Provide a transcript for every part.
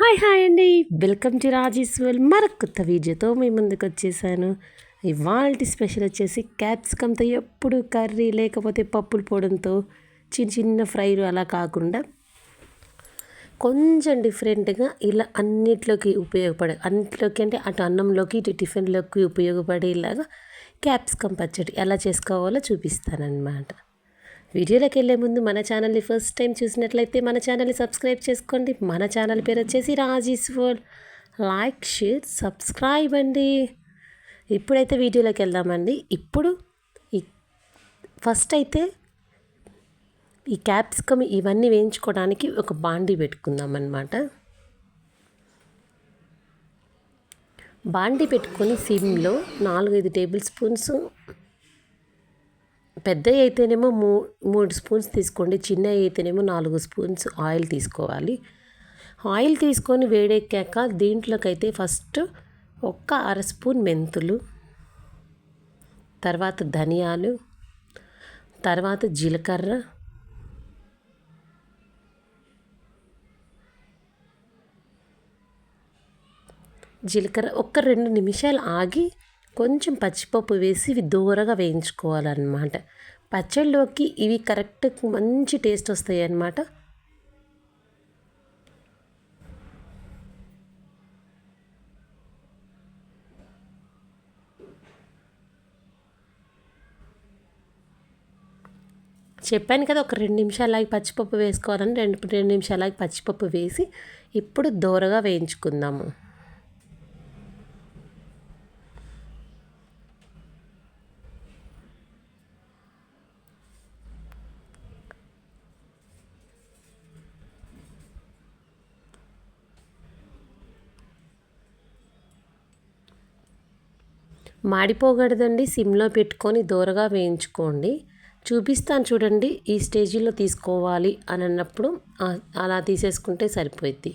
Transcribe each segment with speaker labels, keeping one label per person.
Speaker 1: Hi hi అండి. Welcome to రాజేశ్వల్ మరొక కొత్త వీడియోతో మీ ముందుకు వచ్చేసాను. ఇవాళ స్పెషల్ వచ్చేసి క్యాప్సికమ్తో ఎప్పుడు కర్రీ లేకపోతే పప్పులు పోవడంతో చిన్న చిన్న ఫ్రైలు అలా కాకుండా కొంచెం డిఫరెంట్గా ఇలా అన్నిట్లోకి ఉపయోగపడే అన్నిట్లోకి అంటే అటు అన్నంలోకి ఇటు టిఫిన్లోకి ఉపయోగపడేలాగా క్యాప్సికమ్ పచ్చడి ఎలా చేసుకోవాలో చూపిస్తానన్నమాట. వీడియోలోకి వెళ్ళే ముందు మన ఛానల్ని ఫస్ట్ టైం చూసినట్లయితే మన ఛానల్ని సబ్స్క్రైబ్ చేసుకోండి. మన ఛానల్ పేరు వచ్చేసి Raji's world. Like share subscribe అండి. ఇప్పుడైతే వీడియోలోకి వెళ్దామండి. ఇప్పుడు ఈ ఫస్ట్ అయితే ఈ క్యాప్సికమ్ ఇవన్నీ వేయించుకోవడానికి ఒక బాండీ పెట్టుకుందాం అన్నమాట బాండీ పెట్టుకొని సిమ్లో నాలుగైదు టేబుల్ స్పూన్స్ పెద్దవి అయితేనేమో మూ మూడు స్పూన్స్ తీసుకోండి చిన్నవి అయితేనేమో నాలుగు స్పూన్స్ ఆయిల్ తీసుకోవాలి. ఆయిల్ తీసుకొని వేడెక్కాక దీంట్లోకైతే ఫస్ట్ ఒక్క అర స్పూన్ మెంతులు తర్వాత ధనియాలు తర్వాత జీలకర్ర జీలకర్ర ఒక్క రెండు నిమిషాలు ఆగి కొంచెం పచ్చిపప్పు వేసి ఇవి దూరగా వేయించుకోవాలన్నమాట. పచ్చళ్ళలోకి ఇవి కరెక్ట్ మంచి టేస్ట్ వస్తాయి అన్నమాట చెప్పాను కదా ఒక రెండు నిమిషాలకి పచ్చిపప్పు వేసుకోవాలని రెండు రెండు నిమిషాలకి పచ్చిపప్పు వేసి ఇప్పుడు దూరగా వేయించుకుందాము. మాడిపోకూడదండి సిమ్లో పెట్టుకొని దూరగా వేయించుకోండి. చూపిస్తాను చూడండి ఈ స్టేజీలో తీసుకోవాలి అని అన్నప్పుడు అలా తీసేసుకుంటే సరిపోద్ది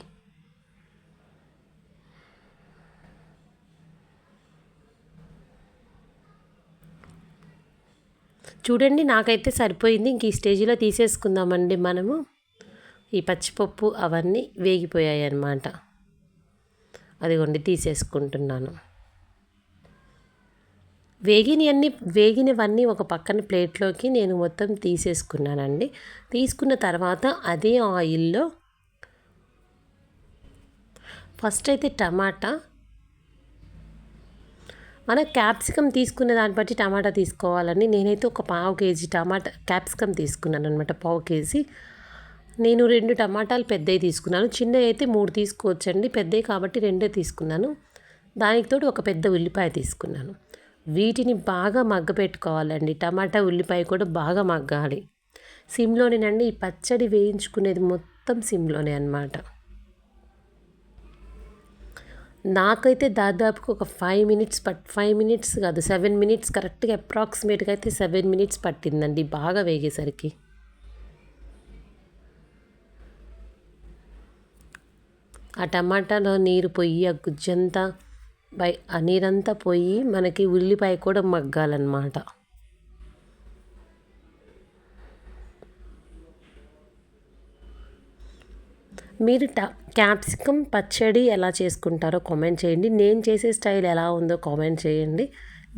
Speaker 1: చూడండి నాకైతే సరిపోయింది. ఇంక ఈ స్టేజీలో తీసేసుకుందామండి మనము. ఈ పచ్చిపప్పు అవన్నీ వేగిపోయాయి అన్నమాట అదిగోండి తీసేసుకుంటున్నాను. వేగినవన్నీ వేగినవన్నీ ఒక పక్కన ప్లేట్లోకి నేను మొత్తం తీసేసుకున్నానండి. తీసుకున్న తర్వాత అదే ఆయిల్లో ఫస్ట్ అయితే టమాటా. మన క్యాప్సికమ్ తీసుకున్న దాన్ని బట్టి టమాటా తీసుకోవాలని నేనైతే ఒక పావు కేజీ టమాటా క్యాప్సికమ్ తీసుకున్నాను అనమాట పావు కేజీ. నేను రెండు టమాటాలు పెద్దవి తీసుకున్నాను. చిన్నవి అయితే మూడు తీసుకోవచ్చండి. పెద్దవి కాబట్టి రెండే తీసుకున్నాను. దానికి తోడు ఒక పెద్ద ఉల్లిపాయ తీసుకున్నాను. వీటిని బాగా మగ్గపెట్టుకోవాలండి టమాటా ఉల్లిపాయ కూడా బాగా మగ్గాలి. సిమ్లోనేనండి ఈ పచ్చడి వేయించుకునేది మొత్తం సిమ్లోనే అనమాట నాకైతే దాదాపుకు ఒక five minutes but five minutes కాదు సెవెన్ మినిట్స్ కరెక్ట్గా అప్రాక్సిమేట్గా అయితే సెవెన్ మినిట్స్ పట్టిందండి బాగా వేగేసరికి. ఆ టమాటాలో నీరు పొయ్యి ఆ గుజ్జంతా బై ఆ నీరంతా పోయి మనకి ఉల్లిపాయ కూడా మగ్గాలన్నమాట. మీరు టా క్యాప్సికమ్ పచ్చడి ఎలా చేసుకుంటారో కామెంట్ చేయండి. నేను చేసే స్టైల్ ఎలా ఉందో కామెంట్ చేయండి.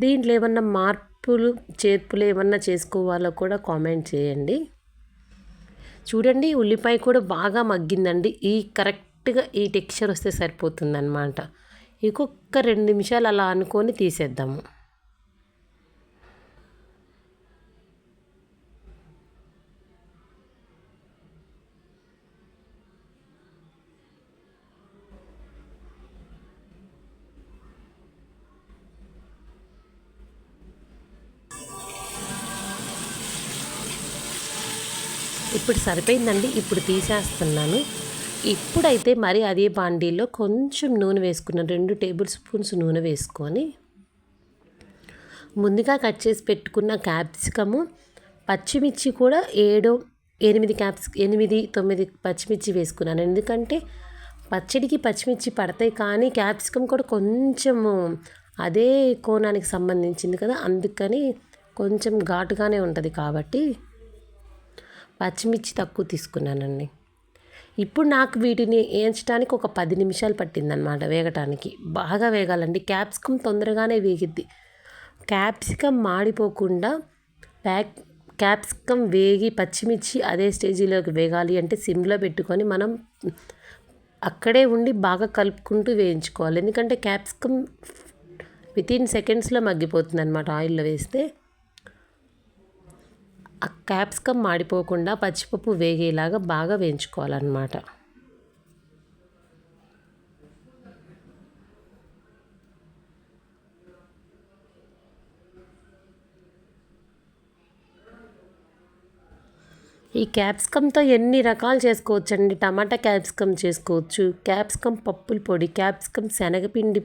Speaker 1: దీంట్లో ఏమన్నా మార్పులు చేర్పులు ఏమన్నా చేసుకోవాలో కూడా కామెంట్ చేయండి. చూడండి ఉల్లిపాయ కూడా బాగా మగ్గిందండి. ఈ కరెక్ట్గా ఈ టెక్స్చర్ వస్తే సరిపోతుందన్నమాట. ఇంకొక రెండు నిమిషాలు అలా అనుకొని తీసేద్దాము. ఇప్పుడు సరిపోయిందండి. ఇప్పుడు తీసేస్తున్నాను. ఇప్పుడైతే మరి అదే బాండీలో కొంచెం నూనె వేసుకున్నాను రెండు టేబుల్ స్పూన్స్ నూనె వేసుకొని ముందుగా కట్ చేసి పెట్టుకున్న క్యాప్సికము పచ్చిమిర్చి కూడా ఏడు ఎనిమిది క్యాప్స్ ఎనిమిది తొమ్మిది పచ్చిమిర్చి వేసుకున్నాను. ఎందుకంటే పచ్చడికి పచ్చిమిర్చి పడతాయి కానీ క్యాప్సికమ్ కూడా కొంచెము అదే కోణానికి సంబంధించింది కదా అందుకని కొంచెం ఘాటుగానే ఉంటుంది కాబట్టి పచ్చిమిర్చి తక్కువ తీసుకున్నానండి. ఇప్పుడు నాకు వీటిని వేయించడానికి ఒక పది నిమిషాలు పట్టిందనమాట వేగటానికి. బాగా వేగాలండి. క్యాప్సికమ్ తొందరగానే వేగిద్ది. క్యాప్సికమ్ మాడిపోకుండా ప్యాక్ క్యాప్సికమ్ వేగి పచ్చిమిర్చి అదే స్టేజీలోకి వేగాలి అంటే సిమ్లో పెట్టుకొని మనం అక్కడే ఉండి బాగా కలుపుకుంటూ వేయించుకోవాలి. ఎందుకంటే క్యాప్సికమ్ విత్ ఇన్ సెకండ్స్లో మగ్గిపోతుంది అనమాట ఆయిల్లో వేస్తే క్యాప్సికమ్ మాడిపోకుండా పచ్చిపప్పు వేగేలాగా బాగా వేయించుకోవాలన్నమాట. ఈ క్యాప్సికమ్తో ఎన్ని రకాలు చేసుకోవచ్చు అండి టమాటా క్యాప్సికమ్ చేసుకోవచ్చు క్యాప్సికమ్ పప్పుల పొడి క్యాప్సికమ్ శనగపిండి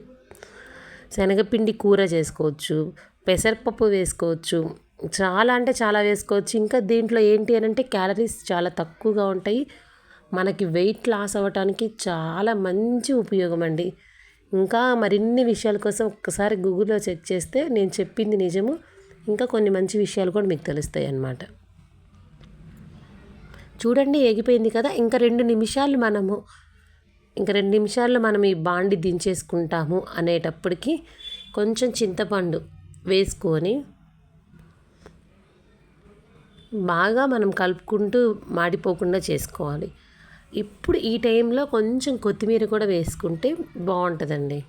Speaker 1: శనగపిండి కూర చేసుకోవచ్చు పెసరపప్పు వేసుకోవచ్చు చాలా అంటే చాలా వేసుకోవచ్చు. ఇంకా దీంట్లో ఏంటి అని అంటే క్యాలరీస్ చాలా తక్కువగా ఉంటాయి. మనకి వెయిట్ లాస్ అవ్వటానికి చాలా మంచి ఉపయోగం అండి. ఇంకా మరిన్ని విషయాల కోసం ఒక్కసారి గూగుల్లో చెక్ చేస్తే నేను చెప్పింది నిజము. ఇంకా కొన్ని మంచి విషయాలు కూడా మీకు తెలుస్తాయి అన్నమాట. చూడండి ఎగిపోయింది కదా. ఇంకా రెండు నిమిషాలు మనము ఇంకా రెండు నిమిషాల్లో మనం ఈ బాండి దించేసుకుంటాము అనేటప్పటికి కొంచెం చింతపండు వేసుకొని బాగా మనం కలుపుకుంటూ మాడిపోకుండా చేసుకోవాలి. ఇప్పుడు ఈ టైంలో కొంచెం కొత్తిమీర కూడా వేసుకుంటే బాగుంటుందండి.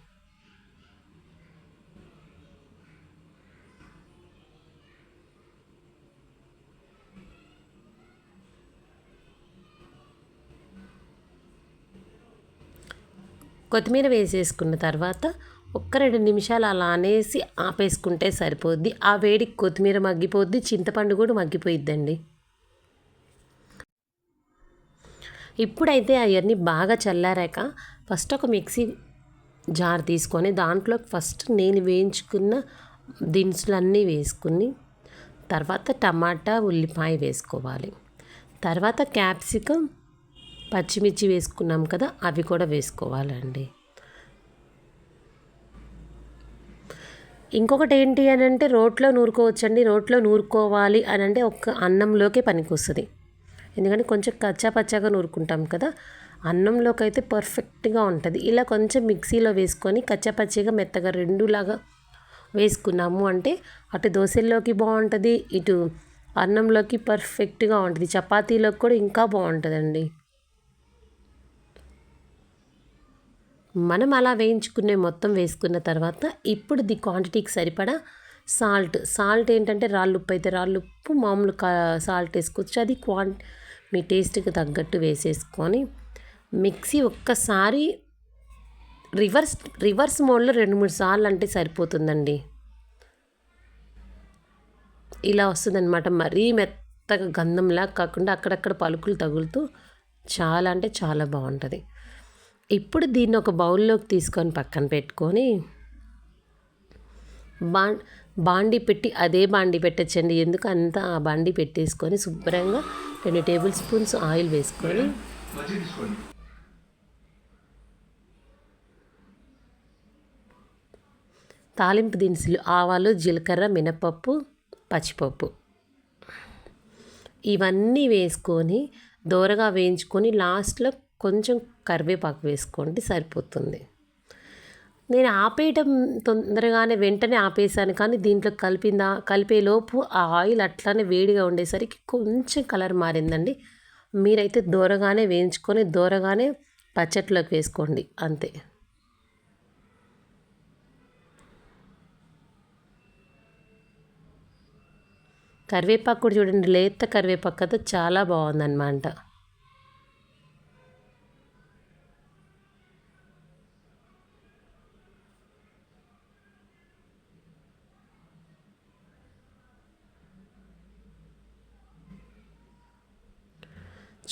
Speaker 1: కొత్తిమీర వేసేసుకున్న తర్వాత ఒక్క రెండు నిమిషాలు అలా అనేసి ఆపేసుకుంటే సరిపోద్ది. ఆ వేడికి కొత్తిమీర మగ్గిపోద్ది చింతపండు కూడా మగ్గిపోయిద్దండి. ఇప్పుడైతే అవన్నీ బాగా చల్లారాక ఫస్ట్ ఒక మిక్సీ జార్ తీసుకొని దాంట్లో ఫస్ట్ నేను వేయించుకున్న దినుసులన్నీ వేసుకుని తర్వాత టమాటా ఉల్లిపాయ వేసుకోవాలి. తర్వాత క్యాప్సికమ్ పచ్చిమిర్చి వేసుకున్నాం కదా అవి కూడా వేసుకోవాలండి. ఇంకొకటి ఏంటి అని అంటే రోట్లో నూరుకోవచ్చండి రోట్లో నూరుకోవాలి అని అంటే ఒక్క అన్నంలోకే పనికొస్తుంది. ఎందుకంటే కొంచెం కచ్చా పచ్చాగా నూరుకుంటాం కదా అన్నంలోకి అయితే పర్ఫెక్ట్గా ఉంటుంది. ఇలా కొంచెం మిక్సీలో వేసుకొని కచ్చాపచ్చిగా మెత్తగా రెండులాగా వేసుకున్నాము అంటే అటు దోశల్లోకి బాగుంటుంది ఇటు అన్నంలోకి పర్ఫెక్ట్గా ఉంటుంది. చపాతీలోకి కూడా ఇంకా బాగుంటుందండి. మనం అలా వేయించుకునే మొత్తం వేసుకున్న తర్వాత ఇప్పుడు ది క్వాంటిటీకి సరిపడా సాల్ట్. సాల్ట్ ఏంటంటే రాళ్ళు ఉప్పు అయితే రాళ్ళు ఉప్పు మామూలు సాల్ట్ వేసుకోవచ్చు. అది క్వాన్ మీ టేస్ట్కి తగ్గట్టు వేసేసుకొని మిక్సీ ఒక్కసారి రివర్స్ రివర్స్ మోడ్లో రెండు మూడు సార్లు అంటే సరిపోతుందండి. ఇలా వస్తుందన్నమాట. మరీ మెత్తగా గంధంలా కాకుండా అక్కడక్కడ పలుకులు తగులుతూ చాలా అంటే చాలా బాగుంటుంది. ఇప్పుడు దీన్ని ఒక బౌల్లోకి తీసుకొని పక్కన పెట్టుకొని బా బాండి పెట్టి అదే బాండి పెట్టచ్చండి. ఎందుకు అంతా ఆ బాండి పెట్టేసుకొని శుభ్రంగా రెండు టేబుల్ స్పూన్స్ ఆయిల్ వేసుకొని తాలింపు దినుసులు ఆవాలు జీలకర్ర మినపప్పు పచ్చిపప్పు ఇవన్నీ వేసుకొని దోరగా వేయించుకొని లాస్ట్లో కొంచెం కరివేపాకు వేసుకోండి సరిపోతుంది. నేను ఆపేయటం తొందరగానే వెంటనే ఆపేసాను కానీ దీంట్లో కలిపిందా కలిపేలోపు ఆ ఆయిల్ అట్లానే వేడిగా ఉండేసరికి కొంచెం కలర్ మారిందండి. మీరైతే దూరగానే వేయించుకొని దూరగానే పచ్చట్లోకి వేసుకోండి అంతే. కరివేపాకు కూడా చూడండి లేత కరివేపాకు కదా చాలా బాగుందన్నమాట.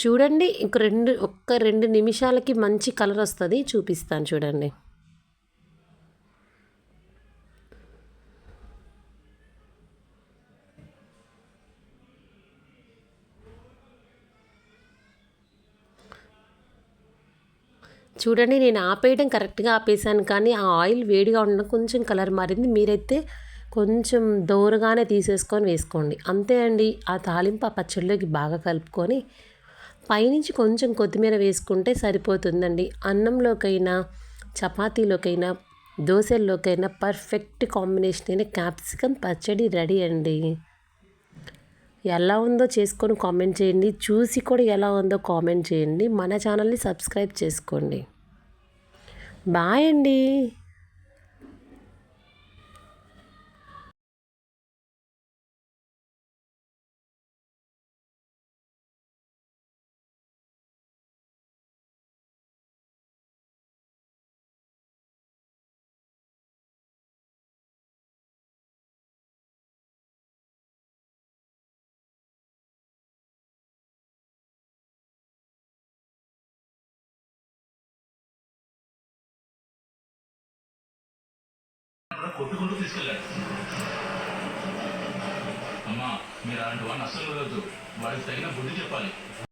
Speaker 1: చూడండి ఇంక రెండు ఒక్క రెండు నిమిషాలకి మంచి కలర్ వస్తుంది చూపిస్తాను చూడండి. చూడండి నేను ఆపేయడం కరెక్ట్గా ఆపేసాను కానీ ఆ ఆయిల్ వేడిగా ఉండడం కొంచెం కలర్ మారింది. మీరైతే కొంచెం దోరగానే తీసేసుకొని వేసుకోండి. అంతే అండి ఆ తాలింపు ఆ పచ్చడిలోకి బాగా కలుపుకొని పైనుంచి కొంచెం కొత్తిమీర వేసుకుంటే సరిపోతుందండి. అన్నంలోకైనా చపాతీలోకైనా దోశల్లోకైనా పర్ఫెక్ట్ కాంబినేషన్ అయిన క్యాప్సికమ్ పచ్చడి రెడీ అండి. ఎలా ఉందో చేసుకొని కామెంట్ చేయండి. చూసి కూడా ఎలా ఉందో కామెంట్ చేయండి. మన ఛానల్ని సబ్స్క్రైబ్ చేసుకోండి. బాయ్ అండి.
Speaker 2: కొట్టుకుంటూ తీసుకెళ్ళాడు. అమ్మా మీరు అలాంటి వాడిని అస్సలు వెళ్ళొద్దు వాడికి తగిన బుద్ధి చెప్పాలి.